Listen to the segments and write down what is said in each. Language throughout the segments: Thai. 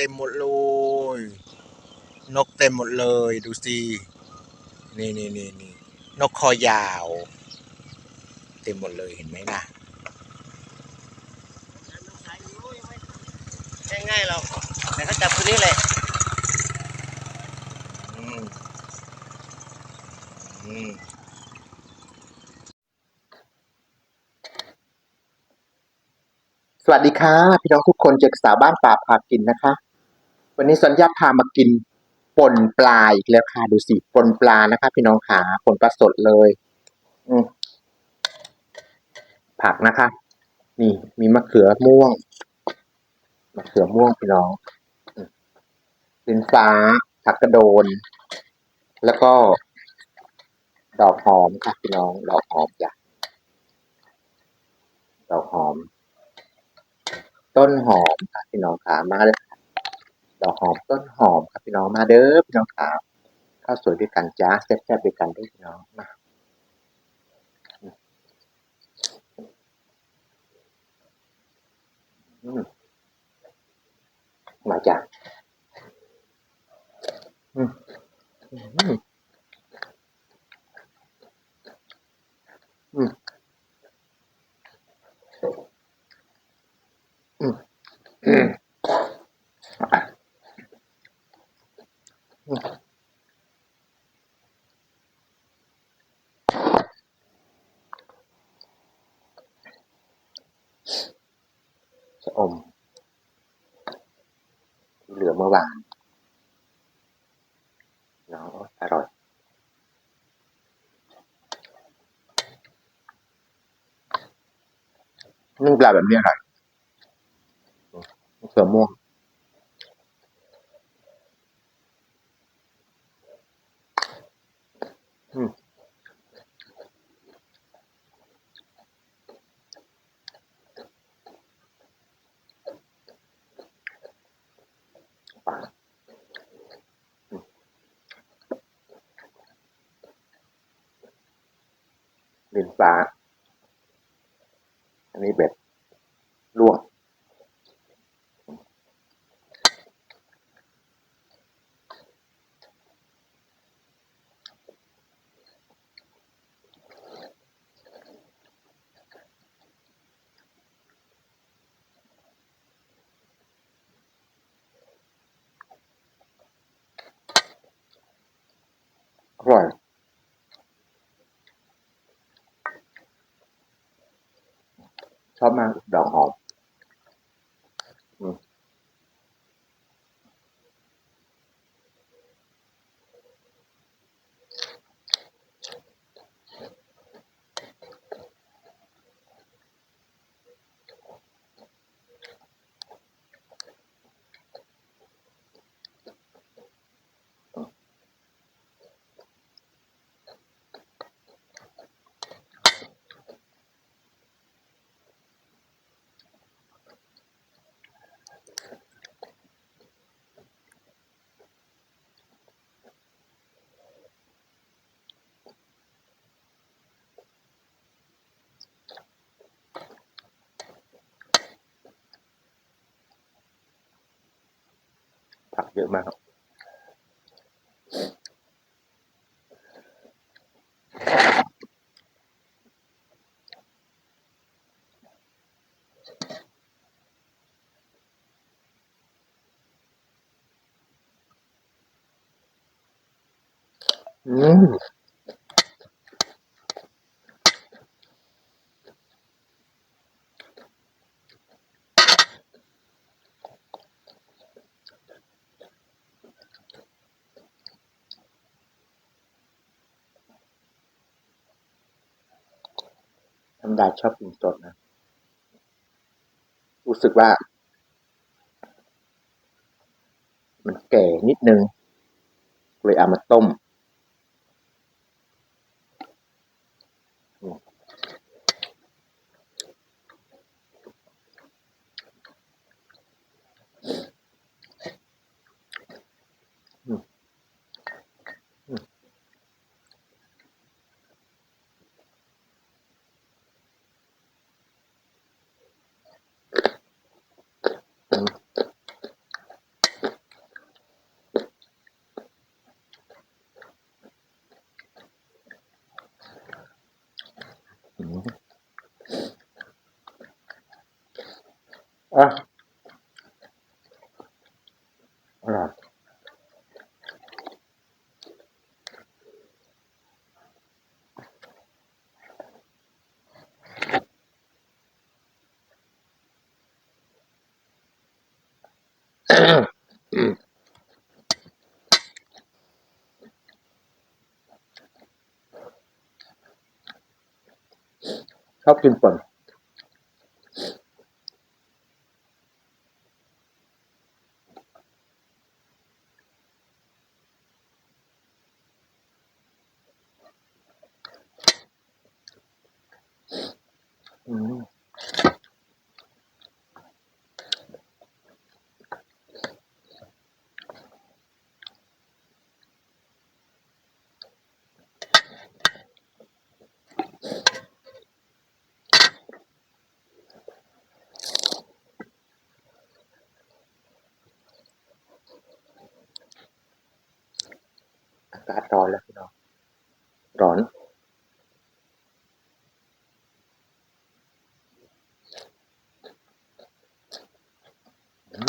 เต็มหมดเลย นกเต็มหมดเลย ดูสินี่นี่นี่นี่นกคอยาว เต็มหมดเลยเห็นไหมล่ะง่ายๆหรอกแต่เขาจับคนนี้แหละอืมอืมสวัสดีค่ะ พี่น้องทุกคนจากสาวบ้านป่าพากินนะคะ วันนี้สัญญาพามากินป่นปลาอีกแล้วค่ะดูสิป่นปลานะคะ พี่น้องขาป่นปลาสดเลย อืผักนะคะ นี่มีมะเขือม่วงมะเขือม่วงพี่น้องอลินฟ้าผักกระโดน แล้วก็ ดอกหอมค่ะพี่น้องดอกหอมจ้ะดอกหอม ต้นหอมค่ะพี่น้องขามาเลย ดอกหอมต้นหอมครับพี่น้องมาเด้อพี่น้องขาข้าวสวยด้วยกันจ้าแซ่บๆด้วยกันด้วยพี่น้องมาอืมมาจ้ะมอืมอืมอืมอืมอะ อืมชะอมที่เหลือเมื่อวานเนาะอร่อยนึ่งปลาแบบนี้อร่อยมะเขือม่วง ลิ้นปลาอันนี้แบบลวกอร่อย ชอบมากดอกหอม เยอะมากค รับอืมธรรมดาชอบกินสดนะ รู้สึกว่า มันแก่นิดนึง เลยเอามาต้ม อะอร่อย ชอบกินป่น อืมอากาศร้อนแล้วพี่น้องร้อน อืมอืม ท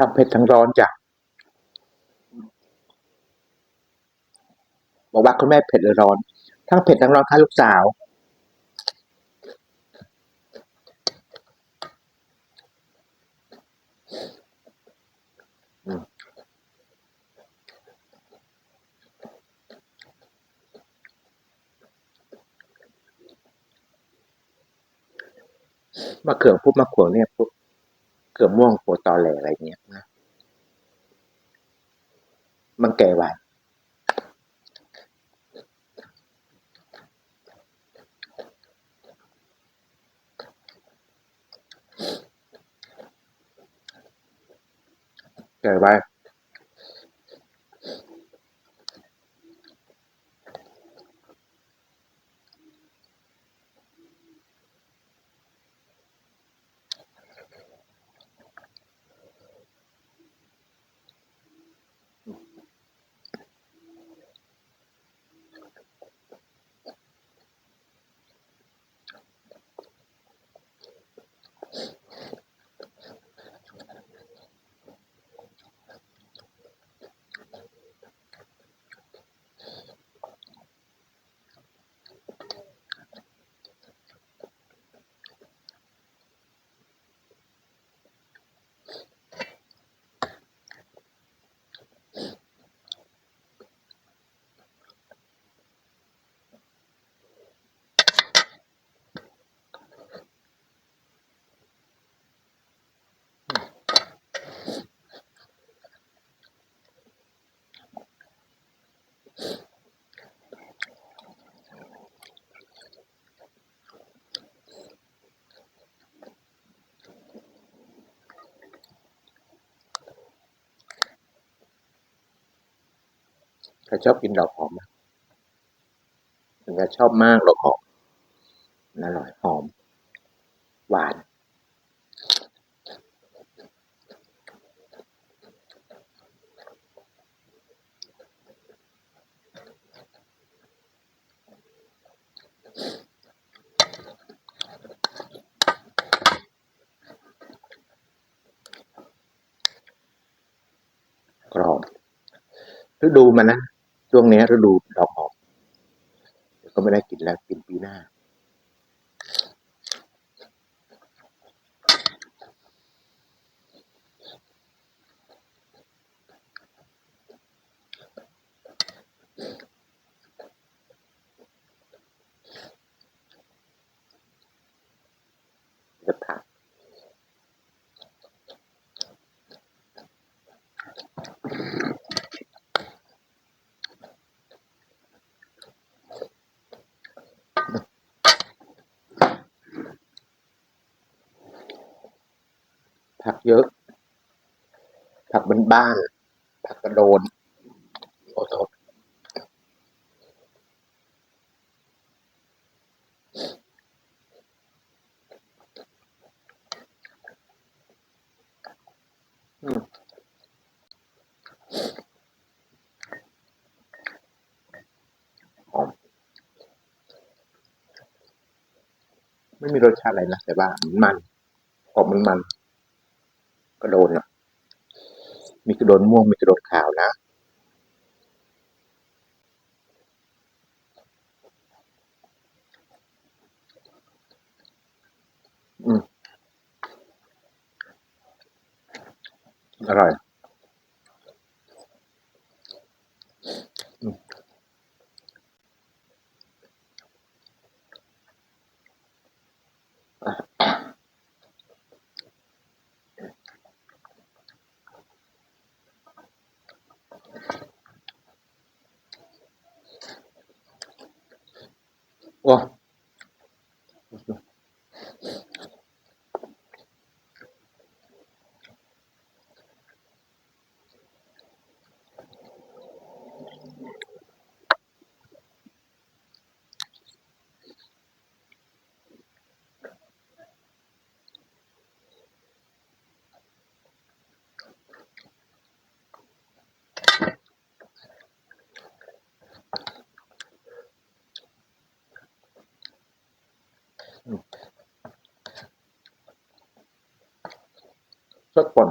ั้งเผ็ดทั้งร้อนจ้ะ บอกว่าคุณแม่เผ็ดหรือร้อน ทั้งเผ็ดทั้งร้อนค่ะลูกสาว อืม มะเขือพูดมะเขือเนี่ยพูดเขือม่วงโปตอแหลอะไรเงี้ยนะมันแก่ไวแก่ไว ใครชอบกินดอกหอมไหมถึงจะชอบมากดอกหอมอร่อยหอม หวาน กรอบฤดูมันนะ ช่วงนี้ฤดูดอกออกก็ไม่ได้กินแล้วกินปีหน้า ผักเยอะ ผักบ้าน ผักกระโดนโอ้โหไม่มีรสชาติอะไรนะแต่ว่ามันมันออกมันมัน กระโดนอะ มีกระโดนม่วง มีกระโดนขาวนะ อืม อร่อย โอ้สดป่น